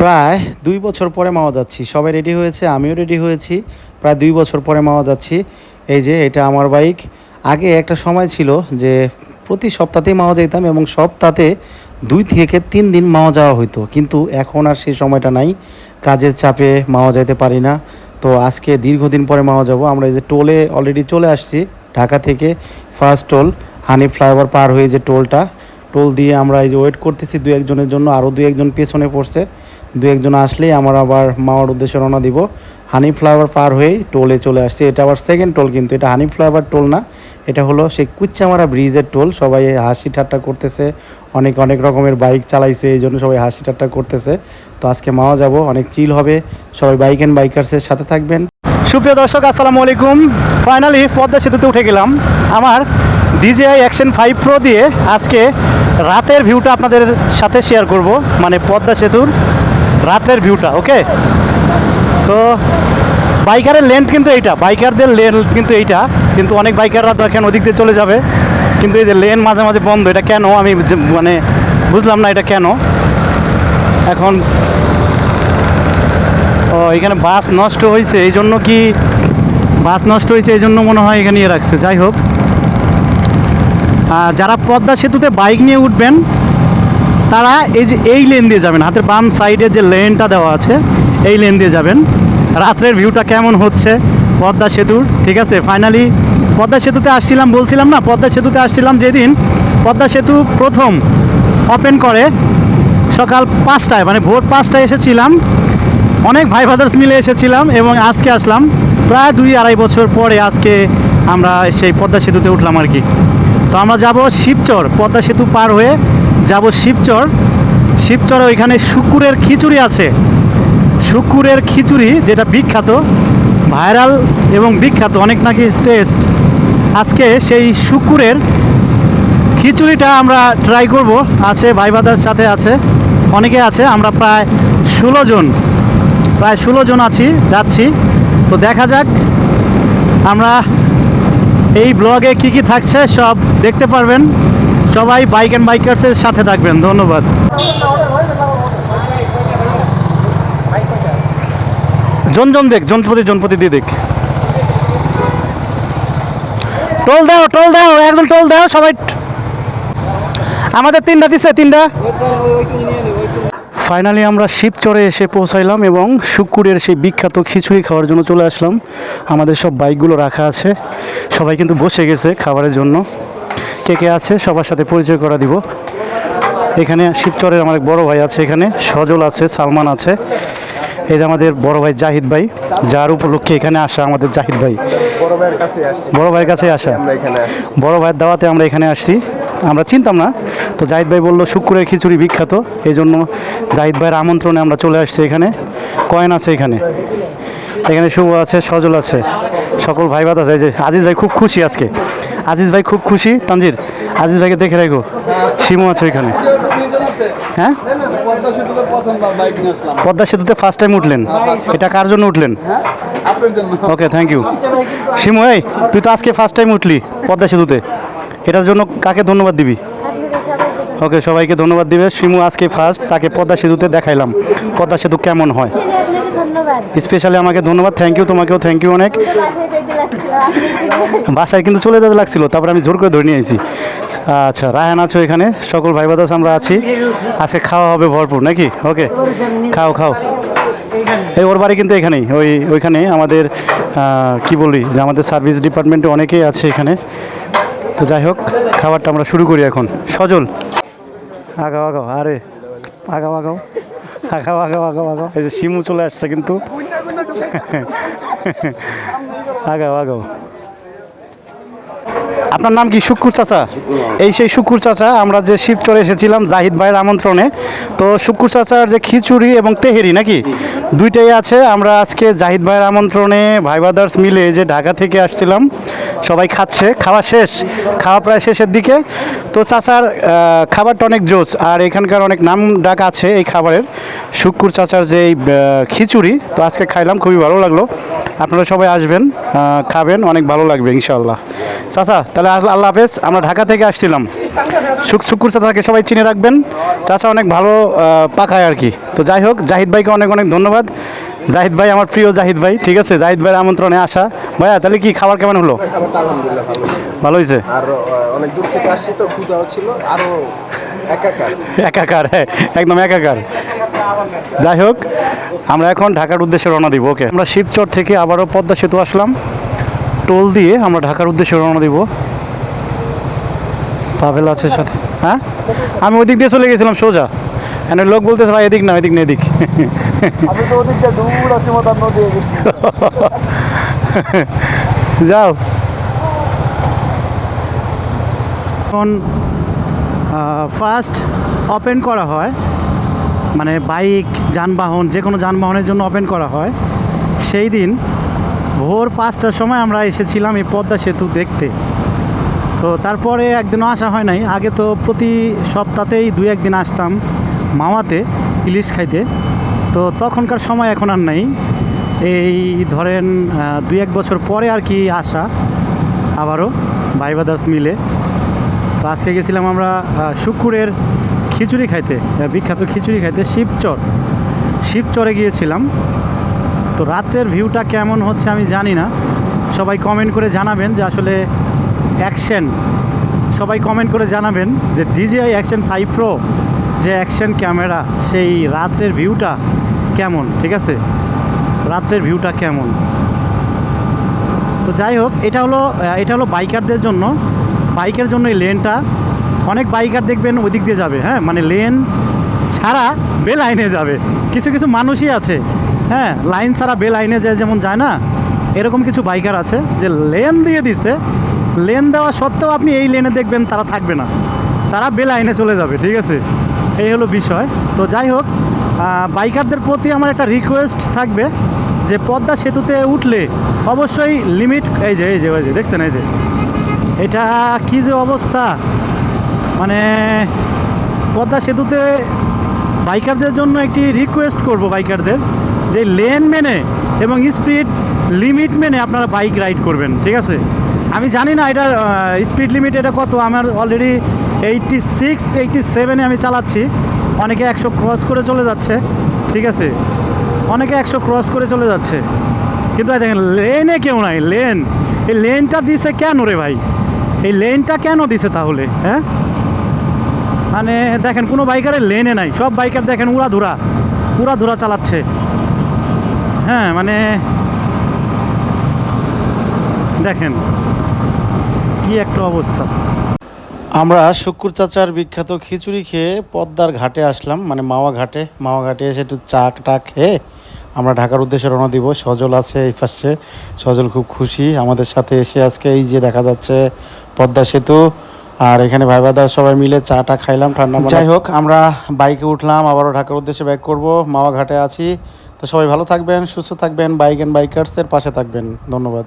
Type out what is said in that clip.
প্রায় দুই বছর পরে মাওয়া যাচ্ছি। সবাই রেডি হয়েছে, আমিও রেডি হয়েছি। প্রায় দুই বছর পরে মাওয়া যাচ্ছি। এই যে, এটা আমার বাইক আগে একটা সময় ছিল যে, প্রতি সপ্তাহতেই মাওয়া যেতাম এবং সপ্তাহে দুই থেকে তিন দিন মাওয়া যাওয়া হতো কিন্তু এখন আর সেই সময়টা নাই। কাজের চাপে মাওয়া যাইতে পারি না। তো আজকে দীর্ঘদিন পরে মাওয়া যাব। আমরা এই যে টোলে অলরেডি চলে আসছি, ঢাকা থেকে ফার্স্ট টোল, হানি ফ্লাইওভার পার হয়ে যে টোলটা। টোল দিয়ে আমরা এই যে ওয়েট করতেছি দু একজনের জন্য। আরও দু একজন পেছনে পড়ছে। দু একজন আসলেই আমার আবার মাওয়ার উদ্দেশ্যে রওনা দিব। হানি ফ্লাইওভার পার হয়েই টোলে চলে আসছে। এটা আবার সেকেন্ড টোল কিন্তু, এটা হানি ফ্লাইওভার টোল না, এটা হলো সেই কুচ্চামারা ব্রিজের টোল। সবাই হাসি ঠাট্টা করতেছে, অনেক অনেক রকমের বাইক চালাইছে, এই জন্য সবাই হাসি ঠাট্টা করতেছে। তো আজকে মাওয়া যাব, অনেক চিল হবে। সবাই বাইক অ্যান্ড বাইকার্সের সাথে থাকবেন। সুপ্রিয় দর্শক, আসসালামু আলাইকুম। ফাইনালি পদ্মা সেতুতে উঠে গেলাম। আমার ডিজিআই অ্যাকশন ফাইভ প্রো দিয়ে আজকে রাতের ভিউটা আপনাদের সাথে শেয়ার করব। মানে পদ্মা সেতুর রাতের ভিউটা ওকে তো বাইকারের লেন্থ কিন্তু এইটা বাইকারদের লেন কিন্তু এইটা, কিন্তু অনেক বাইকাররা দেখেন ওদিক দিয়ে চলে যাবে, কিন্তু এই যে লেন মাঝে মাঝে বন্ধ, এটা কেন? আমি মানে বুঝলাম না এটা কেন? এখন, ও, এখানে বাস নষ্ট হয়েছে এই জন্য কি বাস নষ্ট হয়েছে এই জন্য মনে হয় এখানে ইয়ে রাখছে, যাই হোক। যারা পদ্মা সেতুতে বাইক নিয়ে উঠবেন তারা এই যে এই লেন দিয়ে যাবেন, হাতের বাম সাইডে যে লেনটা দেওয়া আছে, এই লেন দিয়ে যাবেন। রাত্রের ভিউটা কেমন হচ্ছে? পদ্মা সেতুর, ঠিক আছে? ফাইনালি পদ্মা সেতুতে আসছিলাম, বলছিলাম না, পদ্মা সেতুতে আসছিলাম যেদিন পদ্মা সেতু প্রথম ওপেন করে সকাল পাঁচটায় মানে ভোর পাঁচটায় এসেছিলাম। অনেক ভাই ব্রাদার্স মিলে এসেছিলাম এবং আজকে আসলাম। প্রায় দুই আড়াই বছর পরে আজকে আমরা সেই পদ্মা সেতুতে উঠলাম আর কি। তো আমরা যাব শিবচর, পদ্মা সেতু পার হয়ে যাব শিবচর। শিবচর ওইখানে শুকুরের খিচুড়ি আছে। শুকুরের খিচুড়ি যেটা বিখ্যাত, ভাইরাল এবং বিখ্যাত, অনেক নাকি টেস্ট আজকে সেই শুকুরের খিচুড়িটা আমরা ট্রাই করব। আছে, ভাই সাথে আছে, অনেকে আছে, আমরা প্রায় ষোলো জন, প্রায় ষোলো জন আছি, যাচ্ছি। তো দেখা যাক, আমরা এই ব্লগে কি কি থাকছে, সব দেখতে পারবেন। সবাই বাইক অ্যান্ড বাইকার্সের সাথে থাকবেন, ধন্যবাদ। জন জন দেখ, জনপতি জনপতি দিয়ে দেখ। টোল দাও টোল দাও একজন টোল দাও, সবাই আমাদের তিনটা দিছে, তিনটা। ফাইনালি আমরা শিবচরে এসে পৌঁছাইলাম এবং শুকুরের সেই বিখ্যাত খিচুড়ি খাওয়ার জন্য চলে আসলাম। আমাদের সব বাইকগুলো রাখা আছে। সবাই কিন্তু বসে গেছে খাবারের জন্য। কে কে আছে সবার সাথে পরিচয় করা দিব। এখানে শিবচরের আমার এক বড় ভাই আছে এখানে সজল আছে সালমান আছে। এই যে আমাদের বড় ভাই জাহিদ ভাই যার উপলক্ষে এখানে আসা আমাদের জাহিদ ভাই। বড় ভাইয়ের কাছে আসছি। বড় ভাইয়ের কাছে আসা। বড় ভাইয়ের দাওয়াতে আমরা এখানে আসছি। আমরা চিনতাম না। তো জাহিদ ভাই বলল শুক্রের খিচুড়ি বিখ্যাত। এই জন্য জাহিদ ভাইয়ের আমন্ত্রণে আমরা চলে আসছি এখানে। কয়েন আছে এখানে। এখানে শুভ আছে সজল আছে। সকল ভাই বাদ আছে যে আজিজ ভাই খুব খুশি আজকে। আজিজ ভাই খুব খুশি। তানজির আজিজ ভাইকে দেখে রাখো। সিমু আছে ওইখানে। হ্যাঁ? পদ্মা সেতুতে ফার্স্ট টাইম উঠলেন। এটা কার জন্য উঠলেন? ওকে থ্যাংক ইউ শিমু এই তুই তো আজকে ফার্স্ট টাইম উঠলি পদ্মা সেতুতে। এটার জন্য কাকে ধন্যবাদ দিবি? ওকে সবাইকে ধন্যবাদ দিবে। শিমু আজকে ফার্স্ট তাকে পদ্মা সেতুতে দেখাইলাম। পদ্মা সেতু কেমন হয়। স্পেশালি আমাকে ধন্যবাদ। থ্যাংক ইউ তোমাকেও থ্যাংক ইউ অনেক। বাসায় কিন্তু চলে যেতে লাগছিল তারপর আমি জোর করে ধরে নিয়ে আইছি। আচ্ছা রায়হান আছো এখানে? সকল ভাই বাদাস আমরা আছি। আজকে খাওয়া হবে ভরপুর নাকি? ওকে খাও খাও। এই ওর বাড়ি কিন্তু এখানেই ওই ওইখানে আমাদের কি বলি যে আমাদের সার্ভিস ডিপার্টমেন্টে অনেকেই আছে এখানে। তো যাই হোক খাবারটা আমরা শুরু করি এখন। সজল। আগাও আগাও আরে আগাও আগাও। আগাও আগাও আগাও আগাও। এই যে শিমু চলে আসছে কিন্তু। আগাও আগাও। আপনার নাম কি? শুক্কুর চাচা? এই সেই শুক্কুর চাচা, আমরা যে শিবচরে এসেছিলাম জাহিদ ভাইয়ের আমন্ত্রণে। তো শুক্কুর চাচার যে খিচুড়ি এবং তেহেরি, নাকি? দুইটাই আছে। আমরা আজকে জাহিদ ভাইয়ের আমন্ত্রণে ভাই ব্রাদার্স মিলে যে ঢাকা থেকে আসছিলাম, সবাই খাচ্ছে। খাওয়া শেষ, খাওয়া প্রায় শেষের দিকে। তো চাচার খাবারটা অনেক জোস, আর এখানকার অনেক নাম ডাক আছে এই খাবারের। শুক্কুর চাচার যে খিচুড়ি, তো আজকে খাইলাম, খুবই ভালো লাগল। আপনারা সবাই আসবেন খাবেন, অনেক ভালো লাগবে, ইনশাআল্লাহ। চাচা, তাহলে আল্লাহ হাফেজ, আমরা ঢাকা থেকে আসছিলাম। শুকুর চাচাকে সবাই চিনে রাখবেন। চাচা অনেক ভালো পাকায় আর কি। তো যাই হোক জাহিদ ভাইকে অনেক অনেক ধন্যবাদ। জাহিদ ভাই আমার প্রিয় জাহিদ ভাই ঠিক আছে? জাহিদ ভাইয়ের আমন্ত্রণে আসা। ভাইয়া তাহলে কি খাবার কেমন হলো? ভালো ভালো হয়েছে? আর অনেক দূর থেকে আসছি তো ক্ষুদাও ছিল আরও একাকার। একাকার হ্যাঁ একদম একাকার। যাই হোক আমরা এখন ঢাকার উদ্দেশ্যে রওনা দিব ওকে? আমরা শিবচর থেকে আবারও পদ্মা সেতু আসলাম। টোল দিয়ে আমরা ঢাকার উদ্দেশ্যে রওনা দিব। পাভেল আছে সাথে হ্যাঁ? আমি ওদিক দিয়ে চলে গেছিলাম সোজা। এনে লোক বলতেছে ভাই এদিক না এদিক না এদিক। যাও। এখন ফার্স্ট ওপেন করা হয়। মানে বাইক যানবাহন যে কোনো যানবাহনের জন্য ওপেন করা হয়। সেই দিন ভোর পাঁচটার সময় আমরা এসেছিলাম এই পদ্মা সেতু দেখতে। তো তারপরে একদিনও আসা হয় নাই। আগে তো প্রতি সপ্তাহতেই দুই একদিন আসতাম মাওয়াতে ইলিশ খাইতে। তো তখনকার সময় এখন আর নাই। এই ধরেন দুই এক বছর পরে আর কি আসা আবারও, ভাই ব্রাদার্স মিলে। তো আজকে গেছিলাম আমরা শুকুরের খিচুড়ি খাইতে বিখ্যাত খিচুড়ি খাইতে শিবচর। শিবচরে গিয়েছিলাম। তো রাত্রের ভিউটা কেমন হচ্ছে আমি জানি না। সবাই কমেন্ট করে জানাবেন যে আসলে অ্যাকশন। সবাই কমেন্ট করে জানাবেন যে ডিজিআই অ্যাকশন ফাইভ প্রো যে অ্যাকশন ক্যামেরা সেই রাত্রের ভিউটা কেমন, ঠিক আছে? রাত্রের ভিউটা কেমন? তো যাই হোক, এটা হলো এটা হলো বাইকারদের জন্য। বাইকের জন্য এই লেনটা অনেক বাইকার দেখবেন ওই দিক দিয়ে যাবে হ্যাঁ? মানে লেন ছাড়া বে লাইনে যাবে। কিছু কিছু মানুষই আছে হ্যাঁ? লাইন ছাড়া বে লাইনে যায় যেমন যায় না, এরকম কিছু বাইকার আছে যে লেন দিয়ে দিছে লেন দেওয়া সত্ত্বেও আপনি এই লেনে দেখবেন তারা থাকবে না। তারা বে লাইনে চলে যাবে, ঠিক আছে? এই হলো বিষয়। তো যাই হোক বাইকারদের প্রতি আমার একটা রিকোয়েস্ট থাকবে যে পদ্মা সেতুতে উঠলে অবশ্যই লিমিট এই যে এই যে ওই যে, দেখছেন, এই যে, এটা কি যে অবস্থা? মানে পদ্মা সেতুতে বাইকারদের জন্য একটি রিকোয়েস্ট করব বাইকারদের যে লেন মেনে এবং স্পিড লিমিট মেনে আপনারা বাইক রাইড করবেন, ঠিক আছে? আমি জানি না এটার স্পিড লিমিট এটা কত। আমার অলরেডি এইটটি সিক্স এইটটি সেভেনে আমি চালাচ্ছি। অনেকে একশো ক্রস করে চলে যাচ্ছে, ঠিক আছে? অনেকে একশো ক্রস করে চলে যাচ্ছে। কিন্তু দেখেন লেনে কেউ নাই লেন এই লেনটা দিছে কেন রে ভাই? এই লেনটা কেন দিছে তাহলে হ্যাঁ? মানে দেখেন, কোনো বাইকারের লেনে নাই। সব বাইকার দেখেন উড়া ধুরা উড়া ধুরা চালাচ্ছে। হ্যাঁ মানে দেখেন কি একটা অবস্থা। আমরা শুক্কুর চাচার বিখ্যাত খিচুড়ি খেয়ে পদ্মার ঘাটে আসলাম মানে মাওয়া ঘাটে। মাওয়া ঘাটে এসে একটু চা টা খেয়ে আমরা ঢাকার উদ্দেশ্যে রওনা দিব। সজল আছে এই পাশে। সজল খুব খুশি আমাদের সাথে এসে আজকে এই যে দেখা যাচ্ছে পদ্মা সেতু আর এখানে ভাই বাদার সবাই মিলে চা টা খাইলাম ঠান্ডা যাই হোক আমরা বাইকে উঠলাম আবারও ঢাকার উদ্দেশ্যে ব্যাক করব মাওয়া ঘাটে আছি। তো সবাই ভালো থাকবেন সুস্থ থাকবেন বাইক অ্যান্ড বাইকার্সের পাশে থাকবেন। ধন্যবাদ।